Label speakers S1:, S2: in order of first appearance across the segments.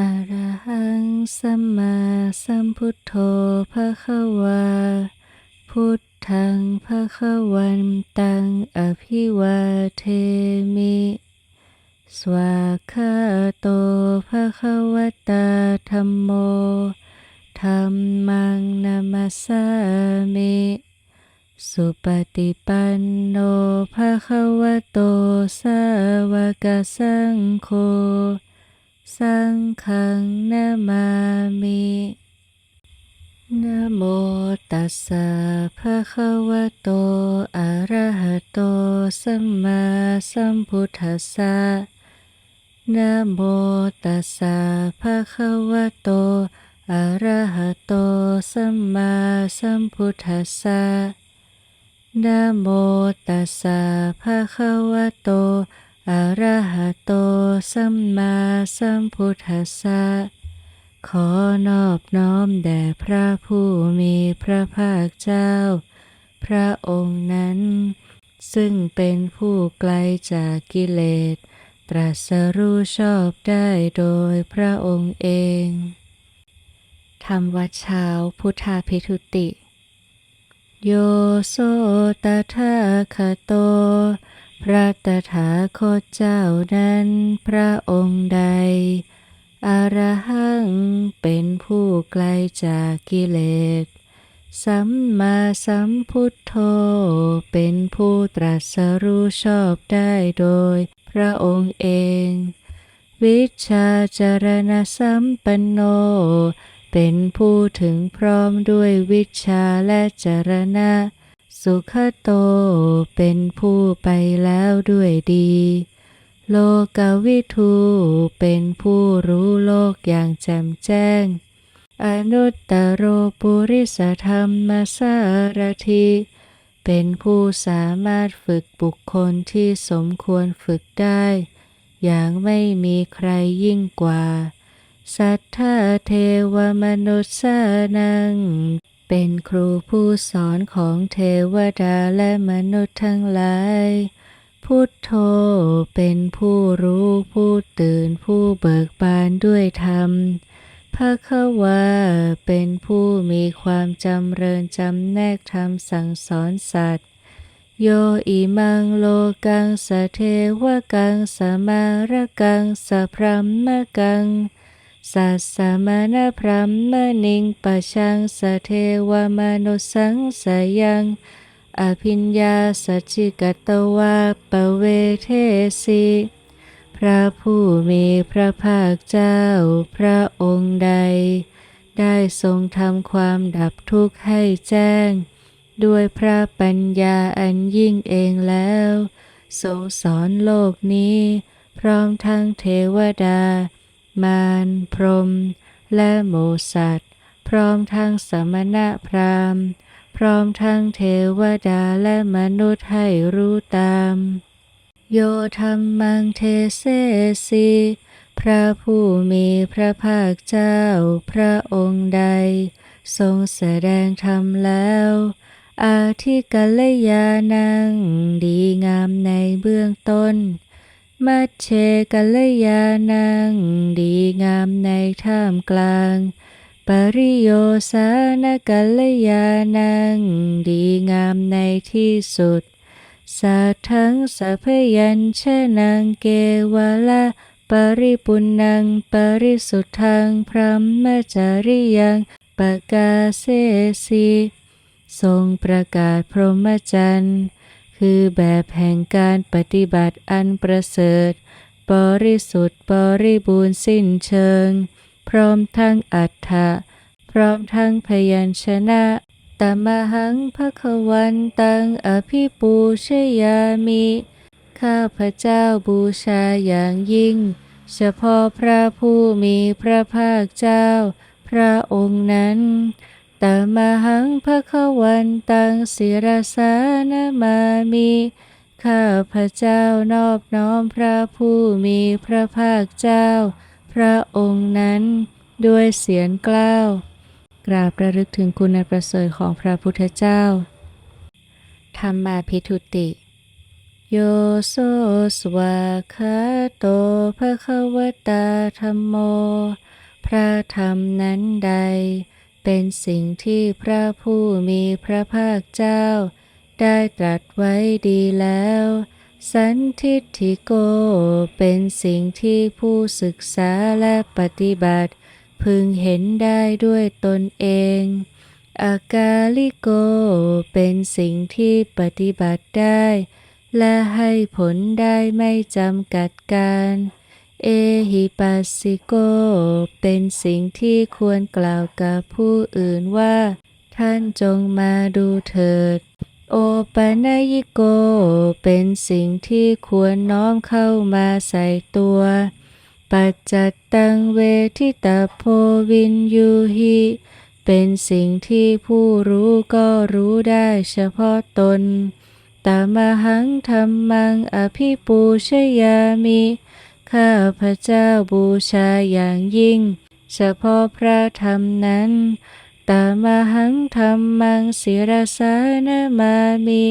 S1: อะระหังสัมมาสัมพุทโธภะคะวา พุทธังภะคะวันตังอภิวาเทมิ สวากขาโตภะคะวตาธัมโมธัมมังนามัสสามิสุปฏิปันโนภะคะวะโตสาวกสังโฆ สังฆังนามามินะโมตัสสะภะคะวะโต อะระหะโต สัมมาสัมพุทธัสสะนะโมตัสสะภะคะวะโต อะระหะโต สัมมาสัมพุทธัสสะนะโมตัสสะภะคะวะโต อะระหะโตสัมมาสัมพุทธัสสะ ขอนอบน้อมแด่พระผู้มีพระภาคเจ้า พระองค์นั้น ซึ่งเป็นผู้ไกลจากกิเลส ตรัสรู้ชอบได้โดยพระองค์เองทำวัดเช้าพุทธาพิทุติ โยโสตถาคโต พระตถาคตเจ้านั้นพระองค์ใด อรหังเป็นผู้ไกลจากกิเลส สัมมาสัมพุทโธเป็นผู้ตรัสรู้ชอบได้โดยพระองค์เอง วิชาจารณสัมปันโน เป็นผู้ถึงพร้อมด้วยวิชาและจารณะ สุขโตเป็นผู้ไปแล้วด้วยดี โลกวิทูเป็นผู้รู้โลกอย่างแจ่มแจ้ง อนุตตโรปุริสธรรมสารถิเป็นผู้สามารถฝึกบุคคลที่สมควรฝึกได้ อย่างไม่มีใครยิ่งกว่า สัทธาเทวมนุษย์สานัง เป็นครูผู้สอนของเทวดาและมนุษย์ทั้งหลาย พุทโธเป็นผู้รู้ผู้ตื่นผู้เบิกบานด้วยธรรมภะควาเป็นผู้มีความจำเริญจำแนกธรรมสั่งสอนสัตว์ โยอิมังโลกังสะเทวกังสมาระกังสะพรัมมะกัง สัสสมานพรัมมนิงปะชังสเทวมนุสังสยังอภิญญาสัจจิกตวาปเวเทสิพระผู้มีพระภาคเจ้าพระองค์ใด ได้ทรงทำความดับทุกข์ให้แจ้ง ด้วยพระปัญญาอันยิ่งเองแล้ว ทรงสอนโลกนี้ พร้อมทั้งเทวดา มารพรม และหมูสัตว์ พร้อมทั้งสมณะพราหมณ์ พร้อมทั้งเทวดาและมนุษย์ให้รู้ตาม โยธรรมังเทเสสีพระผู้มีพระภาคเจ้า พระองค์ใด ทรงแสดงธรรมแล้ว อาทิกัลยานังดีงามในเบื้องต้น มัชเชกัลยานัง ดีงามในท่ามกลาง ปริโยสานกัลยานัง ดีงามในที่สุด สัทธังสัพยัญชนะเกวะละปริปุณัง ปริสุทธัง พระมจริยังปะกาเสสีทรงประกาศพรหมจรรย์ คือแบบแห่งการปฏิบัติอันประเสริฐ บริสุทธิ์บริบูรณ์สิ้นเชิง พร้อมทั้งอัฏฐะพร้อมทั้งพยัญชนะตมหังภคะวันตังอภิปูชยามิ ข้าพระเจ้าบูชาอย่างยิ่ง เฉพาะพระผู้มีพระภาคเจ้า พระองค์นั้น ตมหังภคะวันตังศิรสานามามิข้าพระเจ้านอบน้อมพระผู้มีพระภาคเจ้า พระองค์นั้นด้วยเสียงกล้าว กราบระลึกถึงคุณประเสริฐของพระพุทธเจ้า ธรรมาพิทุติ โยโซสวาคาโตภะควตาธรรมโม พระธรรมนั้นใด เป็นสิ่งที่พระผู้มีพระภาคเจ้า ได้ตรัสไว้ดีแล้ว สันทิฏฐิโก เป็นสิ่งที่ผู้ศึกษาและปฏิบัติ พึงเห็นได้ด้วยตนเองอากาลิโก เป็นสิ่งที่ปฏิบัติได้ และให้ผลได้ไม่จำกัดการ เอหิปัสสิโก เป็นสิ่งที่ควรกล่าวกับผู้อื่นว่า ท่านจงมาดูเถิด โอปนายิโก เป็นสิ่งที่ควรน้อมเข้ามาใส่ตัว ปัจจัตตังเวทิตาโพวินยูหิเป็นสิ่งที่ผู้รู้ก็รู้ได้เฉพาะตนตามหังธรรมังอภิปูชยามิ ข้าพระเจ้าบูชาอย่างยิ่ง เฉพาะพระธรรมนั้น ตามหังธรรมังศิรสานามามิ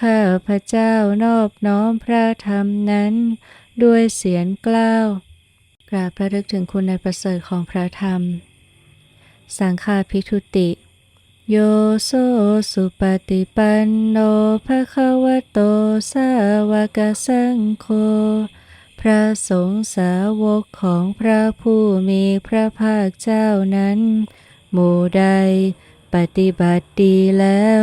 S1: ข้าพระเจ้านอบน้อมพระธรรมนั้น ด้วยเสียงกล้าวกราบพระลึกถึงคุณในประเสริฐของพระธรรม สังฆาพิทุติ โยโซสุปฏิปันโนภะคะวะโตสาวกสังโฆ พระสงฆ์สาวกของพระผู้มีพระภาคเจ้านั้น หมู่ใด ปฏิบัติดีแล้ว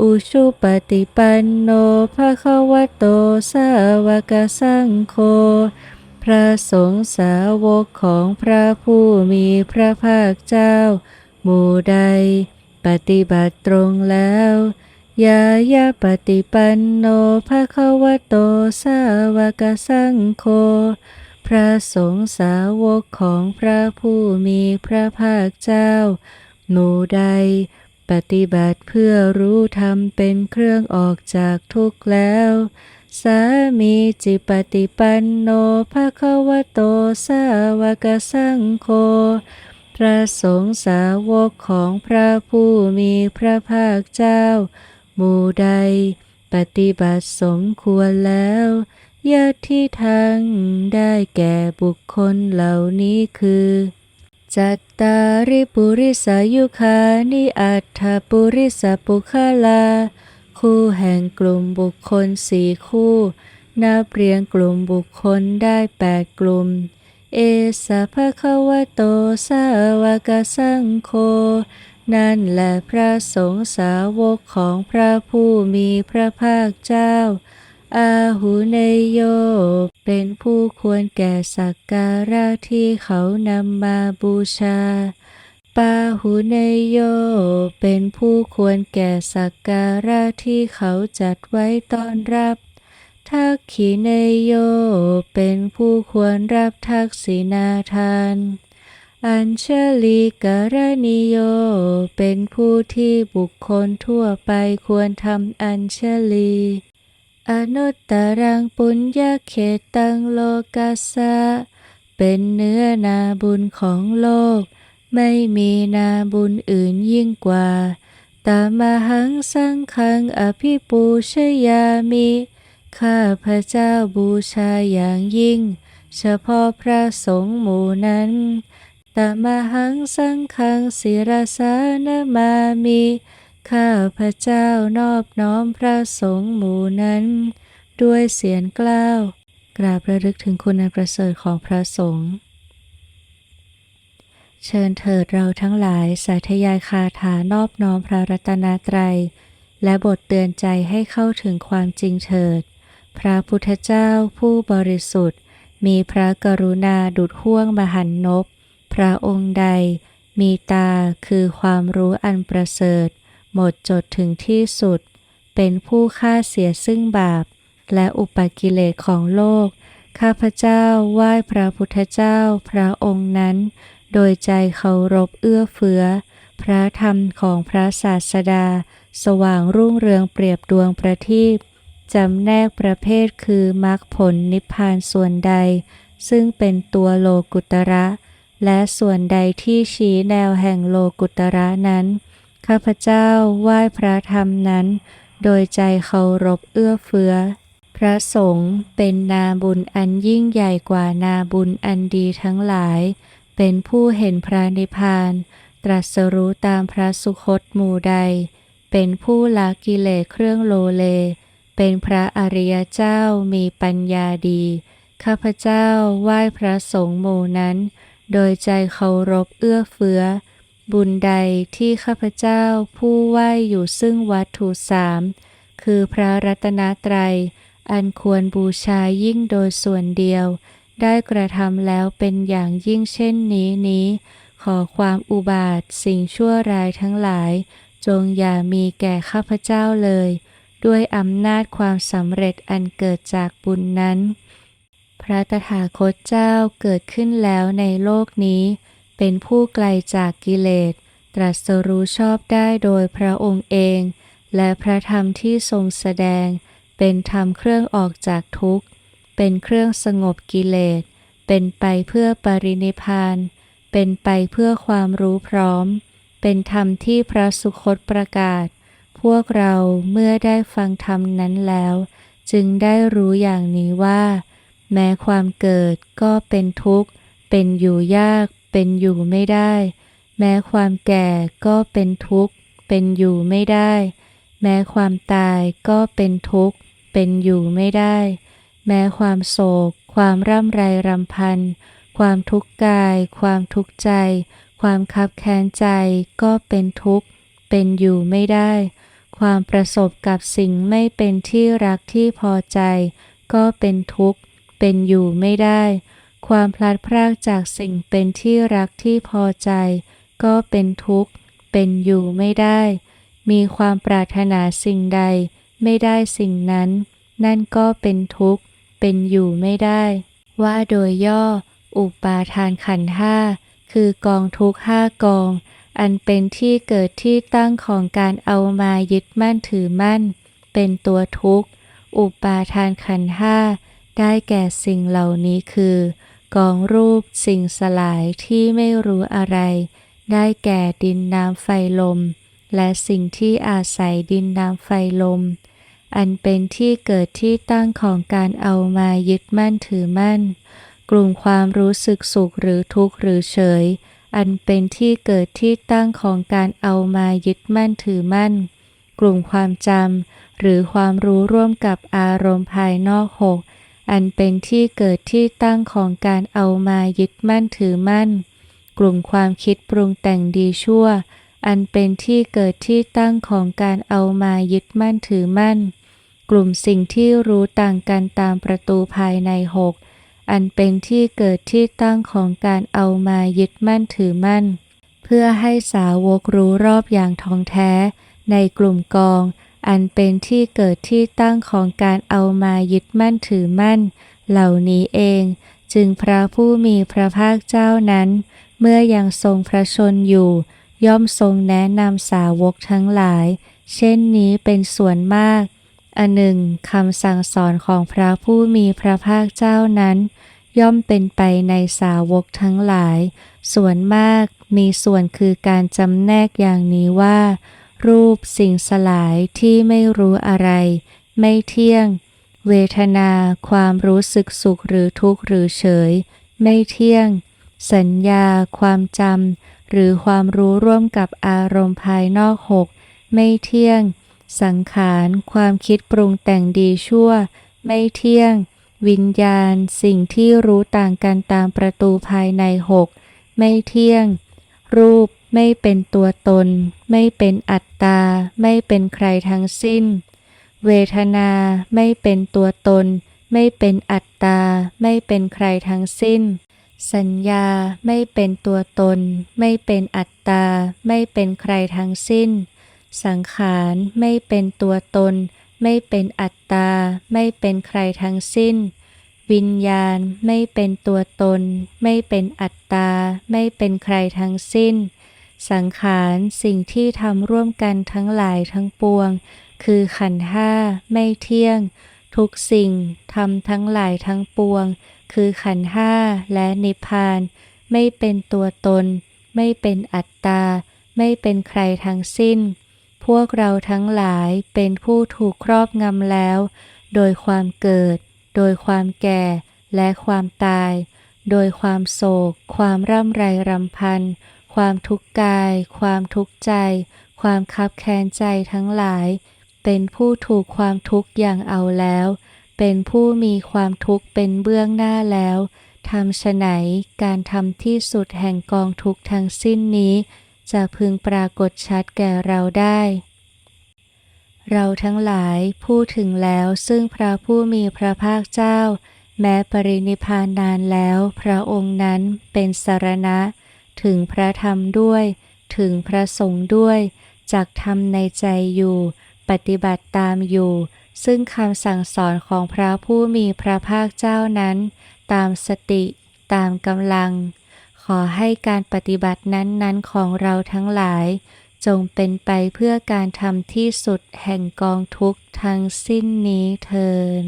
S1: อุชุปฏิปันโนภะคะวะโตสาวกสังโฆพระสงฆ์สาวกของพระผู้มีพระภาคเจ้า หมู่ใด ปฏิบัติตรงแล้ว ยายาปฏิปันโนภะคะวะโตสาวกสังโฆ พระสงฆ์สาวกของพระผู้มีพระภาคเจ้าหมู่ใด ปฏิบัติเพื่อรู้ธรรมเป็นเครื่องออกจากทุกข์แล้ว สามีจิปฏิปันโนภะคะวะโตสาวกสังโฆพระสงฆ์สาวกของพระผู้มีพระภาคเจ้า หมู่ใด ปฏิบัติสมควรแล้วยะที่ทางได้แก่บุคคลเหล่านี้คือ จัตตาริปุริสายุคานิอัตถปุริสปุคลา คู่แห่งกลุ่มบุคคลสี่คู่นับเรียงกลุ่มบุคคลได้แปดกลุ่ม เอสะภะคะวะโตสาวกสังโฆ นั่นแหละพระสงฆ์สาวกของพระผู้มีพระภาคเจ้า อาหูเนโย เป็นผู้ควรแก่สักการะที่เขานำมาบูชา ปาหูเนโย เป็นผู้ควรแก่สักการะที่เขาจัดไว้ต้อนรับทักขีเนโย เป็นผู้ควรรับทักษิณาทาน อัญเชลีกรณิโย เป็นผู้ที่บุคคลทั่วไปควรทำอัญเชลี อนุตตรังปุญญาเขตตังโลกัสสะ เป็นเนื้อนาบุญของโลก ไม่มีนาบุญอื่นยิ่งกว่า ตามหังสังฆังอภิปูชยามิ ข้าพระเจ้าบูชาอย่างยิ่ง เฉพาะพระสงฆ์หมู่นั้น ตมหังสังฆังศิรสานามามิข้าพระเจ้านอบน้อมพระสงฆ์หมู่นั้น ด้วยเสียงกล้าว กราบระลึกถึงคุณอันประเสริฐของพระสงฆ์เชิญเถิดเราทั้งหลายสาธยายคาถานอบน้อมพระรัตนตรัย และบทเตือนใจให้เข้าถึงความจริงเถิด พระพุทธเจ้าผู้บริสุทธิ์ มีพระกรุณาดุดห่วงมหันนบ พระองค์ใด มีตาคือความรู้อันประเสริฐ หมดจดถึงที่สุด เป็นผู้ฆ่าเสียซึ่งบาป และอุปกิเลสของโลก ข้าพเจ้าไหว้พระพุทธเจ้าพระองค์นั้น โดยใจเคารพเอื้อเฟื้อ พระธรรมของพระศาสดา สว่างรุ่งเรืองเปรียบดวงประทีปจำแนกประเภทคือมรรคผลนิพพานส่วนใด ซึ่งเป็นตัวโลกุตระ และส่วนใดที่ชี้แนวแห่งโลกุตระนั้น ข้าพเจ้าไหว้พระธรรมนั้น โดยใจเคารพเอื้อเฟื้อ พระสงฆ์เป็นนาบุญอันยิ่งใหญ่กว่านาบุญอันดีทั้งหลาย เป็นผู้เห็นพระนิพพาน ตรัสรู้ตามพระสุคตหมู่ใด เป็นผู้ละกิเลสเครื่องโลเล เป็นพระอริยเจ้ามีปัญญาดี ข้าพเจ้าไหว้พระสงฆ์หมู่นั้น โดยใจเคารพเอื้อเฟื้อ บุญใดที่ข้าพเจ้าผู้ไหวอยู่ซึ่งวัตถุสามคือพระรัตนตรัย อันควรบูชายิ่งโดยส่วนเดียว ได้กระทำแล้วเป็นอย่างยิ่งเช่นนี้นี้ ขอความอุบาทสิ่งชั่วร้ายทั้งหลาย จงอย่ามีแก่ข้าพเจ้าเลย ด้วยอำนาจความสำเร็จอันเกิดจากบุญนั้น พระตถาคตเจ้าเกิดขึ้นแล้วในโลกนี้ เป็นผู้ไกลจากกิเลส ตรัสรู้ชอบได้โดยพระองค์เอง และพระธรรมที่ทรงแสดง เป็นธรรมเครื่องออกจากทุกข์ เป็นเครื่องสงบกิเลส เป็นไปเพื่อปรินิพาน เป็นไปเพื่อความรู้พร้อม เป็นธรรมที่พระสุคตประกาศ พวกเราเมื่อได้ฟังธรรมนั้นแล้ว จึงได้รู้อย่างนี้ว่า แม้ความเกิดก็เป็นทุกข์ เป็นอยู่ยาก เป็นอยู่ไม่ได้ แม้ความแก่ก็เป็นทุกข์ เป็นอยู่ไม่ได้ แม้ความตายก็เป็นทุกข์ เป็นอยู่ไม่ได้ แม้ความโศก ความร่ำไรรำพัน ความทุกข์กาย ความทุกข์ใจ ความคับแค้นใจก็เป็นทุกข์ เป็นอยู่ไม่ได้ ความประสบกับสิ่งไม่เป็นที่รักที่พอใจ ก็เป็นทุกข์ เป็นอยู่ไม่ได้ ความพลัดพรากจากสิ่งเป็นที่รักที่พอใจ ก็เป็นทุกข์ เป็นอยู่ไม่ได้ มีความปรารถนาสิ่งใด ไม่ได้สิ่งนั้น นั่นก็เป็นทุกข์ เป็นอยู่ไม่ได้ ว่าโดยย่อ อุปาทานขันห้าคือกองทุกข์ห้ากอง อันเป็นที่เกิดที่ตั้งของการเอามายึดมั่นถือมั่น เป็นตัวทุกข์ อุปาทานขันห้า ได้แก่สิ่งเหล่านี้คือ กองรูปสิ่งสลายที่ไม่รู้อะไร ได้แก่ดินน้ำไฟลม และสิ่งที่อาศัยดินน้ำไฟลม อันเป็นที่เกิดที่ตั้งของการเอามายึดมั่นถือมั่น กลุ่มความรู้สึกสุขหรือทุกข์หรือเฉย อันเป็นที่เกิดที่ตั้งของการเอามายึดมั่นถือมั่น กลุ่มความจำหรือความรู้ร่วมกับอารมณ์ภายนอกหก อันเป็นที่เกิดที่ตั้งของการเอามายึดมั่นถือมั่น กลุ่มความคิดปรุงแต่งดีชั่ว อันเป็นที่เกิดที่ตั้งของการเอามายึดมั่นถือมั่น กลุ่มสิ่งที่รู้ต่างกันตามประตูภายในหกอันเป็นที่เกิดที่ตั้งของการเอามายึดมั่นถือมั่น เพื่อให้สาวกรู้รอบอย่างทองแท้ ในกลุ่มกอง อันเป็นที่เกิดที่ตั้งของการเอามายึดมั่นถือมั่น เหล่านี้เอง จึงพระผู้มีพระภาคเจ้านั้น เมื่อยังทรงพระชนอยู่ ย่อมทรงแนะนำสาวกทั้งหลาย เช่นนี้เป็นส่วนมาก อันหนึ่งคำสั่งสอนของพระผู้มีพระภาคเจ้านั้น ย่อมเป็นไปในสาวกทั้งหลาย ส่วนมากมีส่วนคือการจำแนกอย่างนี้ว่า รูปสิ่งสลายที่ไม่รู้อะไร ไม่เที่ยง เวทนาความรู้สึกสุขหรือทุกข์หรือเฉย ไม่เที่ยง สัญญา ความจำหรือความรู้ร่วมกับอารมณ์ภายนอกหกไม่เที่ยง สังขาร ความคิดปรุงแต่งดีชั่ว ไม่เที่ยง วิญญาณ สิ่งที่รู้ต่างกันตามประตูภายในหกไม่เที่ยง รูปไม่เป็นตัวตน ไม่เป็นอัตตา ไม่เป็นใครทั้งสิ้น เวทนาไม่เป็นตัวตน ไม่เป็นอัตตา ไม่เป็นใครทั้งสิ้น สัญญาไม่เป็นตัวตน ไม่เป็นอัตตา ไม่เป็นใครทั้งสิ้น สังขารไม่เป็นตัวตน ไม่เป็นอัตตา ไม่เป็นใครทั้งสิ้น วิญญาณไม่เป็นตัวตน ไม่เป็นอัตตา ไม่เป็นใครทั้งสิ้น สังขารสิ่งที่ทำร่วมกันทั้งหลายทั้งปวง คือขันธ์ห้าไม่เที่ยง ทุกสิ่งทำทั้งหลายทั้งปวง คือขันธ์ห้าและนิพพาน ไม่เป็นตัวตน ไม่เป็นอัตตา ไม่เป็นใครทั้งสิ้น พวกเราทั้งหลายเป็นผู้ถูกครอบงำแล้ว โดยความเกิด โดยความแก่และความตาย โดยความโศก ความร่ำไรรำพัน ความทุกข์กาย ความทุกข์ใจ ความคับแค้นใจทั้งหลาย เป็นผู้ถูกความทุกข์อย่างเอาแล้ว เป็นผู้มีความทุกข์เป็นเบื้องหน้าแล้วทำฉไหนการทำที่สุดแห่งกองทุกข์ทั้งสิ้นนี้ จะพึงปรากฏชัดแก่เราได้ เราทั้งหลายพูดถึงแล้วซึ่งพระผู้มีพระภาคเจ้า แม้ปรินิพานนานแล้ว พระองค์นั้นเป็นสารณะ ถึงพระธรรมด้วย ถึงพระสงฆ์ด้วยจักทำในใจอยู่ ปฏิบัติตามอยู่ ซึ่งคำสั่งสอนของพระผู้มีพระภาคเจ้านั้น ตามสติ ตามกำลัง ขอให้การปฏิบัตินั้นๆของเราทั้งหลาย จงเป็นไปเพื่อการทำที่สุดแห่งกองทุกทั้งสิ้นนี้เทิน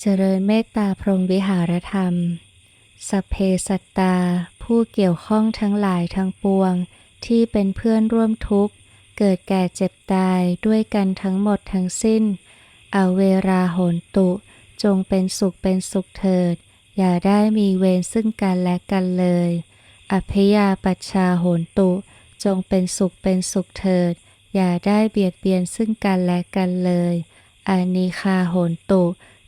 S1: เจริญเมตตาพรหมวิหารธรรม สัพเพสัตตา ผู้เกี่ยวข้องทั้งหลายทั้งปวง ที่เป็นเพื่อนร่วมทุกข์ เกิดแก่เจ็บตายด้วยกันทั้งหมดทั้งสิ้นเอาเวราโหนตุ จงเป็นสุขเป็นสุขเถิด อย่าได้มีเวรซึ่งกันและกันเลยอัพยาปัชชาโหนตุ จงเป็นสุขเป็นสุขเถิด อย่าได้เบียดเบียนซึ่งกันและกันเลยอานิคาโหนตุ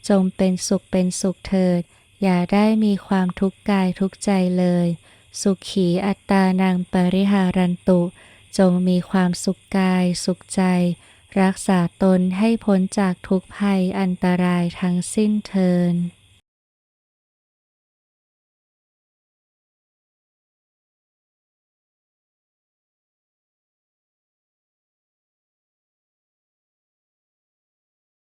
S1: จงเป็นสุขเป็นสุขเถิด อย่าได้มีความทุกข์กายทุกใจเลย สุขี อัตตานังปริหารันตุ จงมีความสุขกายสุขใจ รักษาตนให้พ้นจากทุกภัยอันตรายทั้งสิ้นเทิน